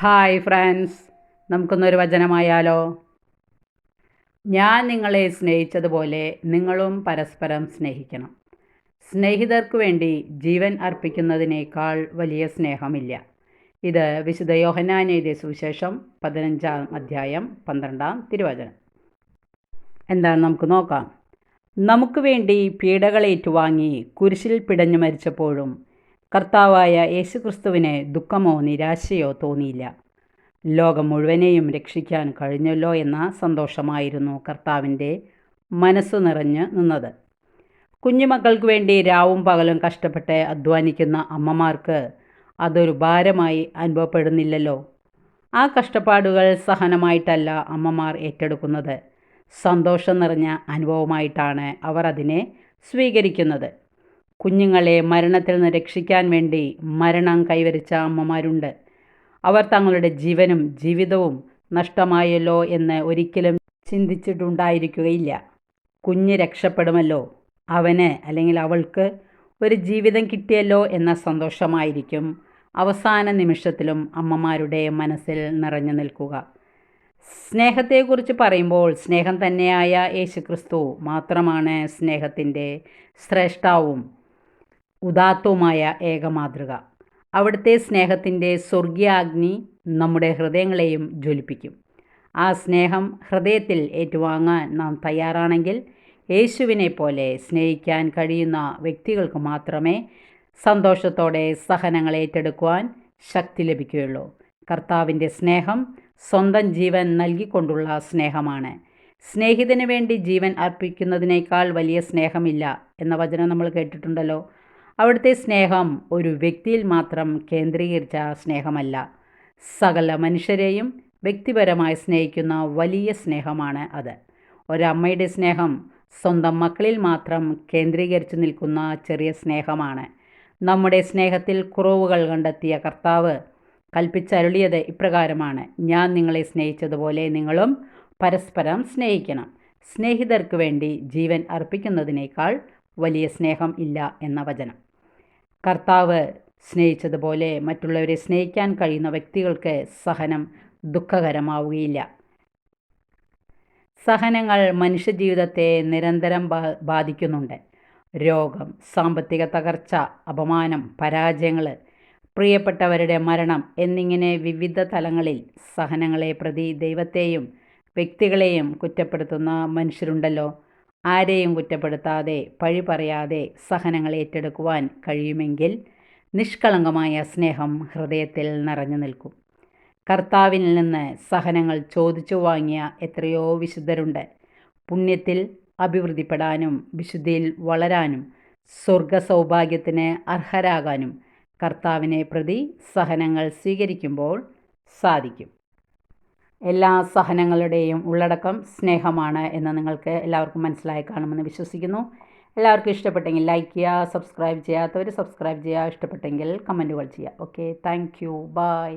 Hi friends നമുക്കൊന്നൊരു വചനമായാലോ? ഞാൻ നിങ്ങളെ സ്നേഹിച്ചതുപോലെ നിങ്ങളും പരസ്പരം സ്നേഹിക്കണം. സ്നേഹിതർക്ക് വേണ്ടി ജീവൻ അർപ്പിക്കുന്നതിനേക്കാൾ വലിയ സ്നേഹമില്ല. ഇത് വിശുദ്ധ യോഹനാനെഴുതിയ സുവിശേഷം പതിനഞ്ചാം അധ്യായം പന്ത്രണ്ടാം തിരുവചനം. എന്താണ് നമുക്ക് നോക്കാം. നമുക്ക് വേണ്ടി പീഡകളേറ്റുവാങ്ങി കുരിശിൽ പിടഞ്ഞു മരിച്ചപ്പോഴും കർത്താവായ യേശുക്രിസ്തുവിന് ദുഃഖമോ നിരാശയോ തോന്നിയില്ല. ലോകം മുഴുവനെയും രക്ഷിക്കാൻ കഴിഞ്ഞല്ലോ എന്ന സന്തോഷമായിരുന്നു കർത്താവിന്റെ മനസ്സ് നിറഞ്ഞ് നിന്നത്. കുഞ്ഞുമക്കൾക്ക് വേണ്ടി രാവും പകലും കഷ്ടപ്പെട്ട് അധ്വാനിക്കുന്ന അമ്മമാർക്ക് അതൊരു ഭാരമായി അനുഭവപ്പെടുന്നില്ലല്ലോ. ആ കഷ്ടപ്പാടുകൾ സഹനമായിട്ടല്ല അമ്മമാർ ഏറ്റെടുക്കുന്നത്. സന്തോഷം നിറഞ്ഞ അനുഭവമായിട്ടാണ് അവർ അതിനെ സ്വീകരിക്കുന്നത്. കുഞ്ഞുങ്ങളെ മരണത്തിൽ നിന്ന് രക്ഷിക്കാൻ വേണ്ടി മരണം കൈവരിച്ച അമ്മമാരുണ്ട്. അവർ തങ്ങളുടെ ജീവനും ജീവിതവും നഷ്ടമായല്ലോ എന്ന് ഒരിക്കലും ചിന്തിച്ചിട്ടുണ്ടായിരിക്കുകയില്ല. കുഞ്ഞ് രക്ഷപ്പെടുമല്ലോ. അവന് അല്ലെങ്കിൽ അവൾക്ക് ഒരു ജീവിതം കിട്ടിയല്ലോ എന്ന സന്തോഷമായിരിക്കും അവസാന നിമിഷത്തിലും അമ്മമാരുടെ മനസ്സിൽ നിറഞ്ഞു നിൽക്കുക. സ്നേഹത്തെക്കുറിച്ച് പറയുമ്പോൾ സ്നേഹം തന്നെയായ യേശുക്രിസ്തു മാത്രമാണ് സ്നേഹത്തിന്റെ ശ്രേഷ്ഠാവും ഉദാത്തവുമായ ഏക മാതൃക. അവിടുത്തെ സ്നേഹത്തിന്റെ സ്വർഗീയാഗ്നി നമ്മുടെ ഹൃദയങ്ങളെയും ജ്വലിപ്പിക്കും. ആ സ്നേഹം ഹൃദയത്തിൽ ഏറ്റുവാങ്ങാൻ നാം തയ്യാറാണെങ്കിൽ യേശുവിനെ പോലെ സ്നേഹിക്കാൻ കഴിയുന്ന വ്യക്തികൾക്ക് മാത്രമേ സന്തോഷത്തോടെ സഹനങ്ങൾ ഏറ്റെടുക്കുവാൻ ശക്തി ലഭിക്കുകയുള്ളൂ. കർത്താവിന്റെ സ്നേഹം സ്വന്തം ജീവൻ നൽകിക്കൊണ്ടുള്ള സ്നേഹമാണ്. സ്നേഹിതന് വേണ്ടി ജീവൻ അർപ്പിക്കുന്നതിനേക്കാൾ വലിയ സ്നേഹമില്ല എന്ന വചനം നമ്മൾ കേട്ടിട്ടുണ്ടല്ലോ. അവിടുത്തെ സ്നേഹം ഒരു വ്യക്തിയിൽ മാത്രം കേന്ദ്രീകരിച്ച സ്നേഹമല്ല. സകല മനുഷ്യരെയും വ്യക്തിപരമായി സ്നേഹിക്കുന്ന വലിയ സ്നേഹമാണ് അത്. ഒരമ്മയുടെ സ്നേഹം സ്വന്തം മക്കളിൽ മാത്രം കേന്ദ്രീകരിച്ച് നിൽക്കുന്ന ചെറിയ സ്നേഹമാണ്. നമ്മുടെ സ്നേഹത്തിൽ കുറവുകൾ കണ്ടെത്തിയ കർത്താവ് കൽപ്പിച്ചരുളിയത് ഇപ്രകാരമാണ്. ഞാൻ നിങ്ങളെ സ്നേഹിച്ചതുപോലെ നിങ്ങളും പരസ്പരം സ്നേഹിക്കണം. സ്നേഹിതർക്ക് വേണ്ടി ജീവൻ അർപ്പിക്കുന്നതിനേക്കാൾ വലിയ സ്നേഹം ഇല്ല എന്ന വചനം. കർത്താവ് സ്നേഹിച്ചതുപോലെ മറ്റുള്ളവരെ സ്നേഹിക്കാൻ കഴിയുന്ന വ്യക്തികൾക്ക് സഹനം ദുഃഖകരമാവുകയില്ല. സഹനങ്ങൾ മനുഷ്യജീവിതത്തെ നിരന്തരം ബാധിക്കുന്നുണ്ട്. രോഗം സാമ്പത്തിക തകർച്ച അപമാനം പരാജയങ്ങൾ പ്രിയപ്പെട്ടവരുടെ മരണം എന്നിങ്ങനെ വിവിധ തലങ്ങളിൽ സഹനങ്ങളെ പ്രതി ദൈവത്തെയും വ്യക്തികളെയും കുറ്റപ്പെടുത്തുന്ന മനുഷ്യരുണ്ടല്ലോ. ആരെയും കുറ്റപ്പെടുത്താതെ പഴി പറയാതെ സഹനങ്ങൾ ഏറ്റെടുക്കുവാൻ കഴിയുമെങ്കിൽ നിഷ്കളങ്കമായ സ്നേഹം ഹൃദയത്തിൽ നിറഞ്ഞു നിൽക്കും. കർത്താവിൽ നിന്ന് സഹനങ്ങൾ ചോദിച്ചു വാങ്ങിയ എത്രയോ വിശുദ്ധരുണ്ട്. പുണ്യത്തിൽ അഭിവൃദ്ധിപ്പെടാനും വിശുദ്ധിയിൽ വളരാനും സ്വർഗ സൗഭാഗ്യത്തിന് അർഹരാകാനും കർത്താവിനെ പ്രതി സഹനങ്ങൾ സ്വീകരിക്കുമ്പോൾ സാധിക്കും. എല്ലാ സഹനങ്ങളുടെയും ഉള്ളടക്കം സ്നേഹമാണ് എന്ന് നിങ്ങൾക്ക് എല്ലാവർക്കും മനസ്സിലായി കാണുമെന്ന് വിശ്വസിക്കുന്നു. എല്ലാവർക്കും ഇഷ്ടപ്പെട്ടെങ്കിൽ ലൈക്ക് ചെയ്യുക സബ്സ്ക്രൈബ് ചെയ്യാത്തവർ സബ്സ്ക്രൈബ് ചെയ്യുക ഇഷ്ടപ്പെട്ടെങ്കിൽ കമന്റുകൾ ചെയ്യുക. Okay thank you by